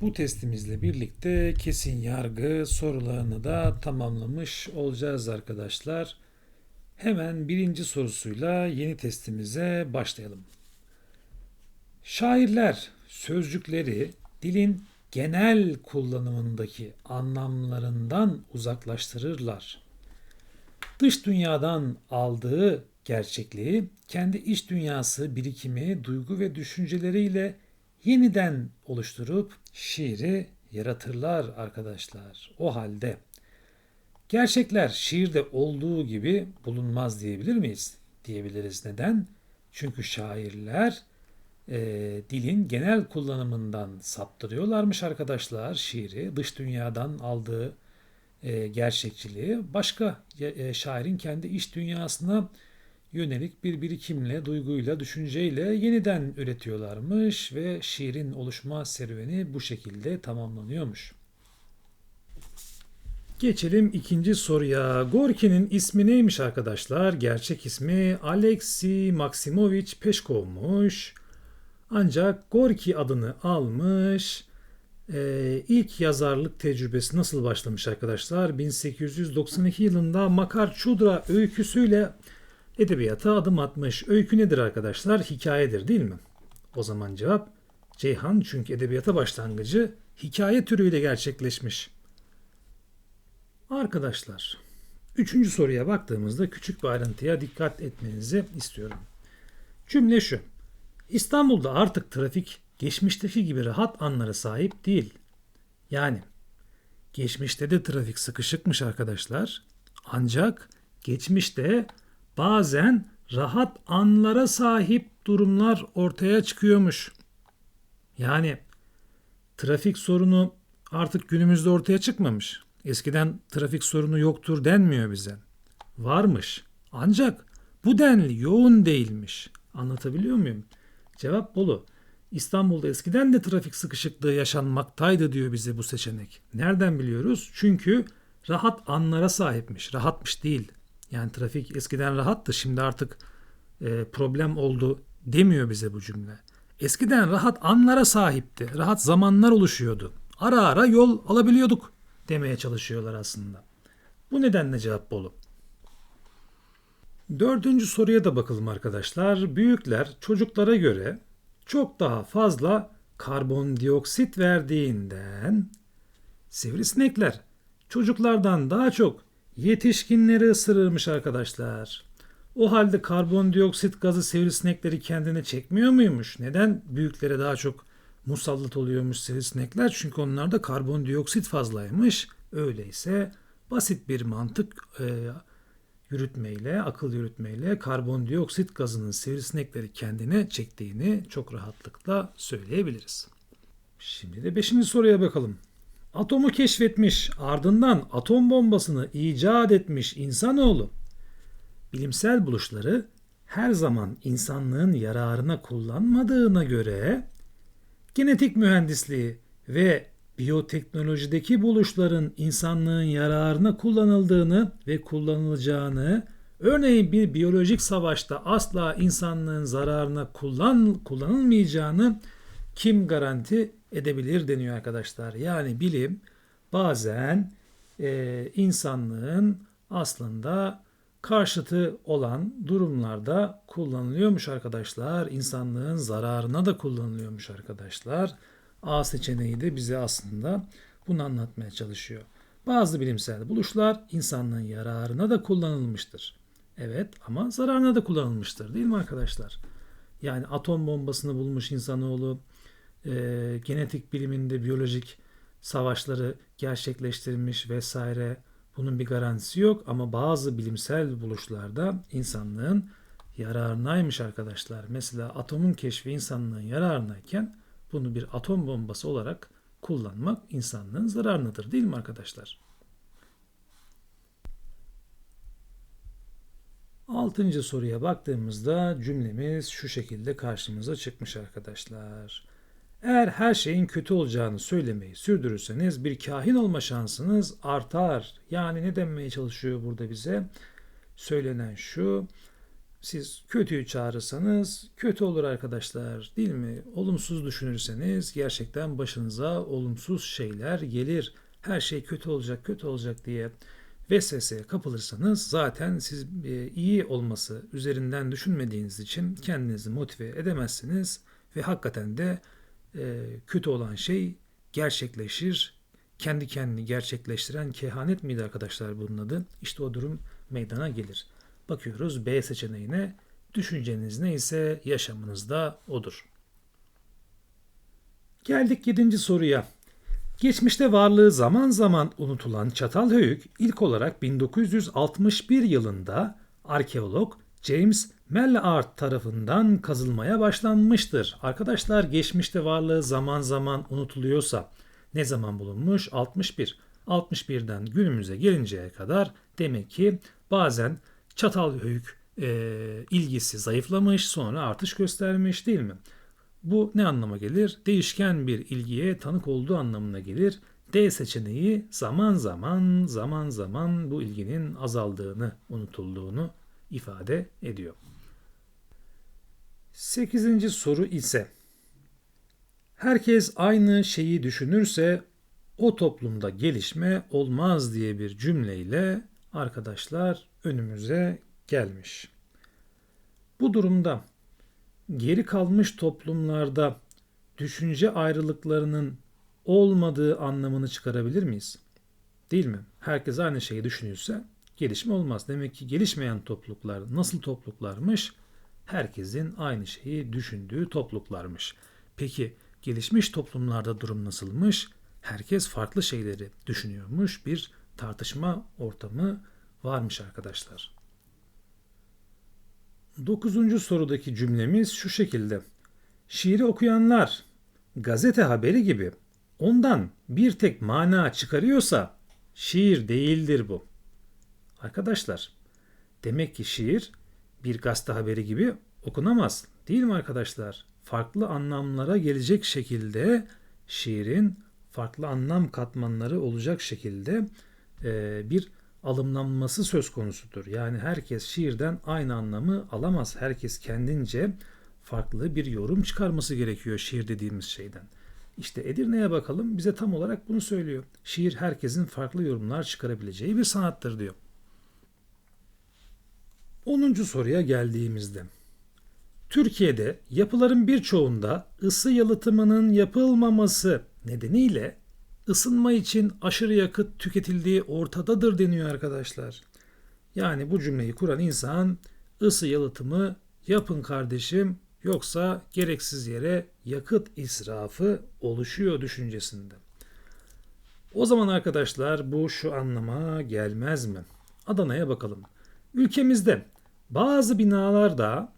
Bu testimizle birlikte kesin yargı sorularını da tamamlamış olacağız arkadaşlar. Hemen birinci sorusuyla yeni testimize başlayalım. Şairler sözcükleri dilin genel kullanımındaki anlamlarından uzaklaştırırlar. Dış dünyadan aldığı gerçekliği kendi iç dünyası birikimi, duygu ve düşünceleriyle yeniden oluşturup şiiri yaratırlar arkadaşlar. O halde gerçekler şiirde olduğu gibi bulunmaz diyebilir miyiz? Diyebiliriz. Neden? Çünkü şairler e, dilin genel kullanımından saptırıyorlarmış arkadaşlar şiiri. Dış dünyadan aldığı e, gerçekçiliği başka e, şairin kendi iç dünyasına yönelik bir birikimle, duyguyla, düşünceyle yeniden üretiyorlarmış ve şiirin oluşma serüveni bu şekilde tamamlanıyormuş. Geçelim ikinci soruya. Gorki'nin ismi neymiş arkadaşlar? Gerçek ismi Alexey Maksimovich Peşkov'muş. Ancak Gorki adını almış. Ee, ilk yazarlık tecrübesi nasıl başlamış arkadaşlar? 1892 yılında Makar Çudra öyküsüyle edebiyata adım atmış. Öykü nedir arkadaşlar? Hikayedir değil mi? O zaman cevap Ceyhan çünkü edebiyata başlangıcı hikaye türüyle gerçekleşmiş. Arkadaşlar, üçüncü soruya baktığımızda küçük bir ayrıntıya dikkat etmenizi istiyorum. Cümle şu. İstanbul'da artık trafik geçmişteki gibi rahat anlara sahip değil. Yani geçmişte de trafik sıkışıkmış arkadaşlar. Ancak geçmişte bazen rahat anlara sahip durumlar ortaya çıkıyormuş. Yani trafik sorunu artık günümüzde ortaya çıkmamış. Eskiden trafik sorunu yoktur denmiyor bize. Varmış. Ancak bu denli yoğun değilmiş. Anlatabiliyor muyum? Cevap bolu. İstanbul'da eskiden de trafik sıkışıklığı yaşanmaktaydı diyor bize bu seçenek. Nereden biliyoruz? Çünkü rahat anlara sahipmiş. Rahatmış değil. Yani trafik eskiden rahattı şimdi artık e, problem oldu demiyor bize bu cümle. Eskiden rahat anlara sahipti. Rahat zamanlar oluşuyordu. Ara ara yol alabiliyorduk demeye çalışıyorlar aslında. Bu nedenle cevap bolu. Dördüncü soruya da bakalım arkadaşlar. Büyükler çocuklara göre çok daha fazla karbondioksit verdiğinden sivrisinekler çocuklardan daha çok yetişkinleri ısırırmış arkadaşlar. O halde karbondioksit gazı sivrisinekleri kendine çekmiyor muymuş? Neden büyüklere daha çok musallat oluyormuş sivrisinekler? Çünkü onlarda karbondioksit fazlaymış. Öyleyse basit bir mantık e, yürütmeyle, akıl yürütmeyle karbondioksit gazının sivrisinekleri kendine çektiğini çok rahatlıkla söyleyebiliriz. Şimdi de beşinci soruya bakalım. Atomu keşfetmiş, ardından atom bombasını icat etmiş insanoğlu. Bilimsel buluşları her zaman insanlığın yararına kullanmadığına göre genetik mühendisliği ve biyoteknolojideki buluşların insanlığın yararına kullanıldığını ve kullanılacağını, örneğin bir biyolojik savaşta asla insanlığın zararına kullan, kullanılmayacağını kim garanti edebilir deniyor arkadaşlar. Yani bilim bazen e, insanlığın aslında karşıtı olan durumlarda kullanılıyormuş arkadaşlar. İnsanlığın zararına da kullanılıyormuş arkadaşlar. A seçeneği de bize aslında bunu anlatmaya çalışıyor. Bazı bilimsel buluşlar insanlığın yararına da kullanılmıştır. Evet ama zararına da kullanılmıştır değil mi arkadaşlar? Yani atom bombasını bulmuş insanoğlu, e, genetik biliminde biyolojik savaşları gerçekleştirmiş vesaire bunun bir garantisi yok ama bazı bilimsel buluşlarda insanlığın yararınaymış arkadaşlar. Mesela atomun keşfi insanlığın yararınayken bunu bir atom bombası olarak kullanmak insanlığın zararınadır değil mi arkadaşlar? Altıncı soruya baktığımızda cümlemiz şu şekilde karşımıza çıkmış arkadaşlar. Eğer her şeyin kötü olacağını söylemeyi sürdürürseniz bir kahin olma şansınız artar. Yani ne denmeye çalışıyor burada bize? Söylenen şu. Siz kötüyü çağırırsanız kötü olur arkadaşlar değil mi? Olumsuz düşünürseniz gerçekten başınıza olumsuz şeyler gelir. Her şey kötü olacak, kötü olacak diye vesveseye kapılırsanız zaten siz e, iyi olması üzerinden düşünmediğiniz için kendinizi motive edemezsiniz ve hakikaten de e, kötü olan şey gerçekleşir. Kendi kendini gerçekleştiren kehanet miydi arkadaşlar bunun adı? İşte o durum meydana gelir. Bakıyoruz B seçeneğine. Düşünceniz neyse yaşamınızda odur. Geldik 7. soruya. Geçmişte varlığı zaman zaman unutulan Çatalhöyük ilk olarak 1961 yılında arkeolog James Mellart tarafından kazılmaya başlanmıştır. Arkadaşlar geçmişte varlığı zaman zaman unutuluyorsa ne zaman bulunmuş? 61. 61'den günümüze gelinceye kadar demek ki bazen Çatalhöyük e, ilgisi zayıflamış sonra artış göstermiş değil mi? Bu ne anlama gelir? Değişken bir ilgiye tanık olduğu anlamına gelir. D seçeneği zaman zaman zaman zaman bu ilginin azaldığını, unutulduğunu ifade ediyor. Sekizinci soru ise herkes aynı şeyi düşünürse o toplumda gelişme olmaz diye bir cümleyle arkadaşlar önümüze gelmiş. Bu durumda geri kalmış toplumlarda düşünce ayrılıklarının olmadığı anlamını çıkarabilir miyiz? Değil mi? Herkes aynı şeyi düşünüyorsa gelişme olmaz. Demek ki gelişmeyen topluluklar nasıl topluluklarmış? Herkesin aynı şeyi düşündüğü topluluklarmış. Peki gelişmiş toplumlarda durum nasılmış? Herkes farklı şeyleri düşünüyormuş. Bir tartışma ortamı varmış arkadaşlar. Dokuzuncu sorudaki cümlemiz şu şekilde. Şiiri okuyanlar gazete haberi gibi ondan bir tek mana çıkarıyorsa şiir değildir bu. Arkadaşlar demek ki şiir bir gazete haberi gibi okunamaz. Değil mi arkadaşlar? Farklı anlamlara gelecek şekilde şiirin farklı anlam katmanları olacak şekilde e, bir alımlanması söz konusudur. Yani herkes şiirden aynı anlamı alamaz. Herkes kendince farklı bir yorum çıkarması gerekiyor şiir dediğimiz şeyden. İşte Edirne'ye bakalım bize tam olarak bunu söylüyor. Şiir herkesin farklı yorumlar çıkarabileceği bir sanattır diyor. 10. soruya geldiğimizde Türkiye'de yapıların birçoğunda ısı yalıtımının yapılmaması nedeniyle ısınma için aşırı yakıt tüketildiği ortadadır deniyor arkadaşlar. Yani bu cümleyi kuran insan ısı yalıtımı yapın kardeşim yoksa gereksiz yere yakıt israfı oluşuyor düşüncesinde. O zaman arkadaşlar bu şu anlama gelmez mi? Adana'ya bakalım. Ülkemizde bazı binalarda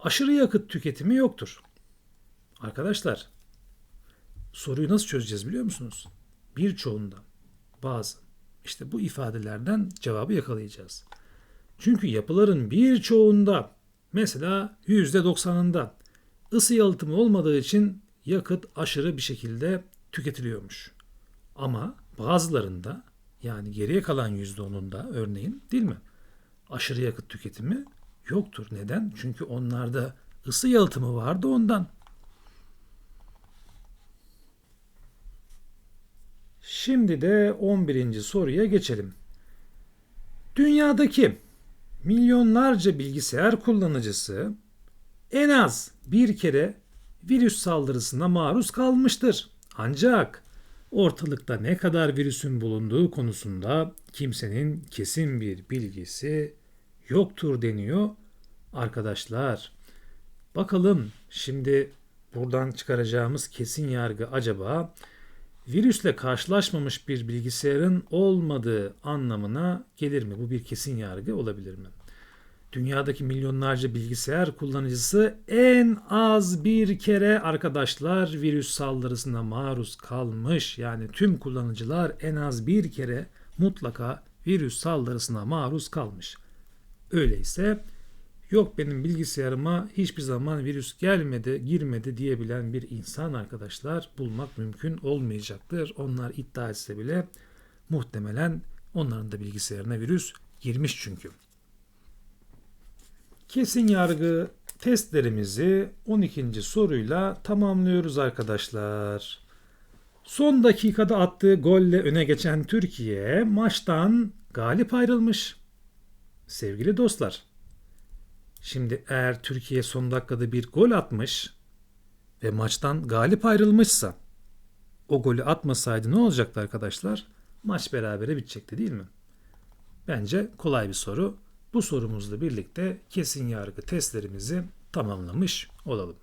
aşırı yakıt tüketimi yoktur. Arkadaşlar soruyu nasıl çözeceğiz biliyor musunuz? Birçoğunda bazı işte bu ifadelerden cevabı yakalayacağız. Çünkü yapıların birçoğunda mesela %90'ında ısı yalıtımı olmadığı için yakıt aşırı bir şekilde tüketiliyormuş. Ama bazılarında yani geriye kalan %10'unda örneğin değil mi? Aşırı yakıt tüketimi yoktur. Neden? Çünkü onlarda ısı yalıtımı vardı ondan. Şimdi de 11. soruya geçelim. Dünyadaki milyonlarca bilgisayar kullanıcısı en az bir kere virüs saldırısına maruz kalmıştır. Ancak ortalıkta ne kadar virüsün bulunduğu konusunda kimsenin kesin bir bilgisi yoktur deniyor. Arkadaşlar bakalım şimdi buradan çıkaracağımız kesin yargı acaba virüsle karşılaşmamış bir bilgisayarın olmadığı anlamına gelir mi? Bu bir kesin yargı olabilir mi? Dünyadaki milyonlarca bilgisayar kullanıcısı en az bir kere arkadaşlar virüs saldırısına maruz kalmış. Yani tüm kullanıcılar en az bir kere mutlaka virüs saldırısına maruz kalmış. Öyleyse yok benim bilgisayarıma hiçbir zaman virüs gelmedi, girmedi diyebilen bir insan arkadaşlar bulmak mümkün olmayacaktır. Onlar iddia etse bile muhtemelen onların da bilgisayarına virüs girmiş çünkü. Kesin yargı testlerimizi 12. soruyla tamamlıyoruz arkadaşlar. Son dakikada attığı golle öne geçen Türkiye maçtan galip ayrılmış. Sevgili dostlar, şimdi eğer Türkiye son dakikada bir gol atmış ve maçtan galip ayrılmışsa o golü atmasaydı ne olacaktı arkadaşlar? Maç berabere bitecekti değil mi? Bence kolay bir soru. Bu sorumuzla birlikte kesin yargı testlerimizi tamamlamış olalım.